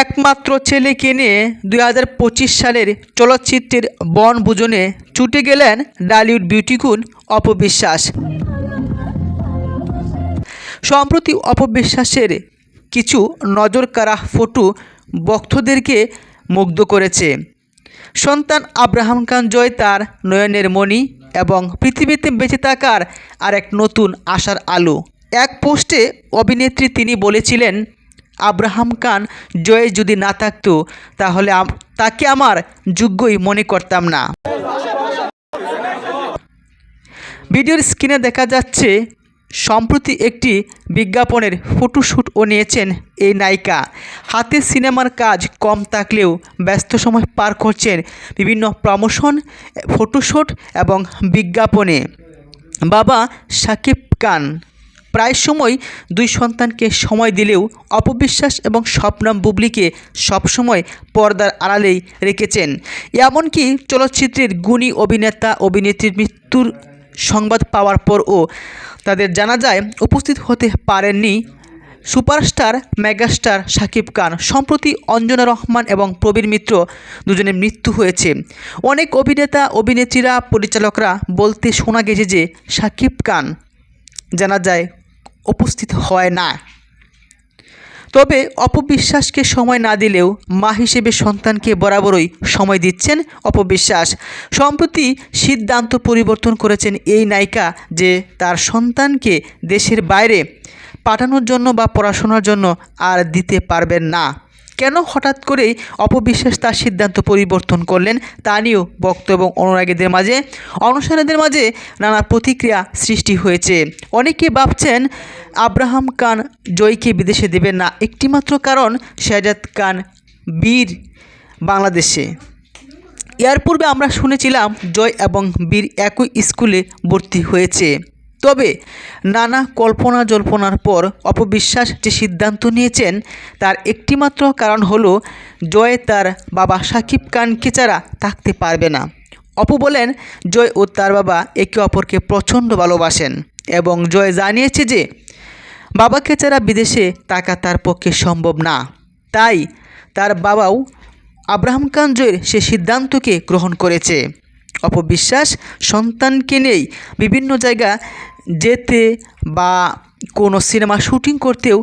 একমাত্র ছেলেকে নিয়ে দুই হাজার পঁচিশ সালের চলচ্চিত্রের বনভোজনে ছুটে গেলেন ডালিউড বিউটিকুন অপবিশ্বাস। সম্প্রতি অপবিশ্বাসের কিছু নজরকাড়া ফটো ভক্তদেরকে মুগ্ধ করেছে। সন্তান আব্রাহাম খান জয় তার নয়নের মণি এবং পৃথিবীতে বেঁচে থাকার আর এক নতুন আশার আলো। এক পোস্টে অভিনেত্রী তিনি বলেছিলেন আব্রাহাম খান, জয়ে যদি না থাকতো, তাহলে তাকে আমার যোগ্যই মনে করতাম না। ভিডিওর স্ক্রিনে দেখা যাচ্ছে, সম্প্রতি একটি বিজ্ঞাপনের ফটোশ্যুটও নিয়েছেন এই নায়িকা। হাতে সিনেমার কাজ কম থাকলেও ব্যস্ত সময় পার করছেন বিভিন্ন প্রমোশন ফটোশ্যুট এবং বিজ্ঞাপনে। বাবা সাকিব খান। প্রায় সময় দুই সন্তানকে সময় দিলেও অপবিশ্বাস এবং স্বপ্নাম বুবলিকে সবসময় পর্দার আড়ালেই রেখেছেন। এমনকি চলচ্চিত্রের গুণী অভিনেতা, অভিনেত্রীর মৃত্যুর সংবাদ পাওয়ার পরও তাদের জানাজায় উপস্থিত হতে পারেননি সুপারস্টার, মেগাস্টার শাকিব খান। সম্প্রতি অঞ্জনা রহমান এবং প্রবীর মিত্র দুজনের মৃত্যু হয়েছে। অনেক অভিনেতা, অভিনেত্রীরা, পরিচালকরা বলতে শোনা গেছে যে শাকিব খান, জানা যায় উপস্থিত হয় না। তবে অপবিশ্বাসকে সময় না দিলেও মা হিসেবে সন্তানকে বরাবরই সময় দিচ্ছেন অপবিশ্বাস। সম্প্রতি সিদ্ধান্ত পরিবর্তন করেছেন এই নায়িকা যে তার সন্তানকে দেশের বাইরে পাঠানোর জন্য বা পড়াশোনার জন্য আর দিতে পারবেন না। কেন হঠাৎ করেই অপবিশ্বাস তার সিদ্ধান্ত পরিবর্তন করলেন? তা নিয়েও ভক্ত এবং অনুরাগীদের মাঝে। অনুসারীদের মাঝে নানা প্রতিক্রিয়া সৃষ্টি হয়েছে। অনেকে ভাবছেন, আব্রাহাম খান জয়কে বিদেশে দেবেন না। একটিমাত্র কারণ, শেহজাদ খান বীর বাংলাদেশে। এর পূর্বে আমরা শুনেছিলাম, জয় এবং বীর একই স্কুলে ভর্তি হয়েছে। তবে নানা কল্পনা জল্পনার পর অপবিশ্বাস যে সিদ্ধান্ত নিয়েছেন তার একটিমাত্র কারণ হলো জয় তার বাবা সাকিব খানকে ছাড়া থাকতে পারবে না। অপু বলেন, জয় ও তার বাবা একে অপরকে প্রচণ্ড ভালোবাসেন এবং জয় জানিয়েছে যে বাবাকে ছাড়া বিদেশে থাকা তার পক্ষে সম্ভব না। তাই তার বাবাও আব্রাহাম খান জয়ের সে সিদ্ধান্তকে গ্রহণ করেছে। অপবিশ্বাস সন্তানকে নেই বিভিন্ন জায়গা যেতে বা কোনো সিনেমা শ্যুটিং করতেও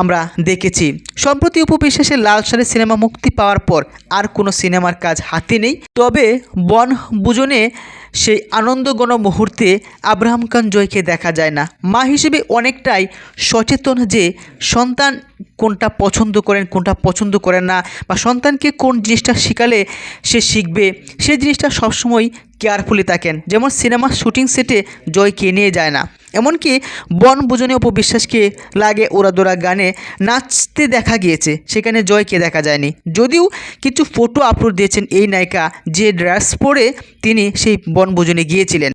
আমরা দেখেছি। সম্প্রতি উপবিশ্বাসের লাল সারের সিনেমা মুক্তি পাওয়ার পর আর কোনো সিনেমার কাজ হাতে নেই। তবে বন বুজনে সেই আনন্দগণ মুহূর্তে আব্রাহাম খান জয়কে দেখা যায় না। মা হিসেবে অনেকটাই সচেতন যে সন্তান কোনটা পছন্দ করেন, কোনটা পছন্দ করেন না বা সন্তানকে কোন জিনিসটা শেখালে সে শিখবে সেই জিনিসটা সবসময় কেয়ারফুলি থাকেন। যেমন সিনেমার শুটিং সেটে জয়কে নিয়ে যায় না। এমনকি বন বুজনে উপবিশ্বাসকে লাগে ওরা ওরাদোরা গানে নাচতে দেখা গিয়েছে। সেখানে জয়কে দেখা যায়নি। যদিও কিছু ফটো আপলোড দিয়েছেন এই নায়িকা যে ড্রেস পরে তিনি সেই বনভোজনে গিয়েছিলেন।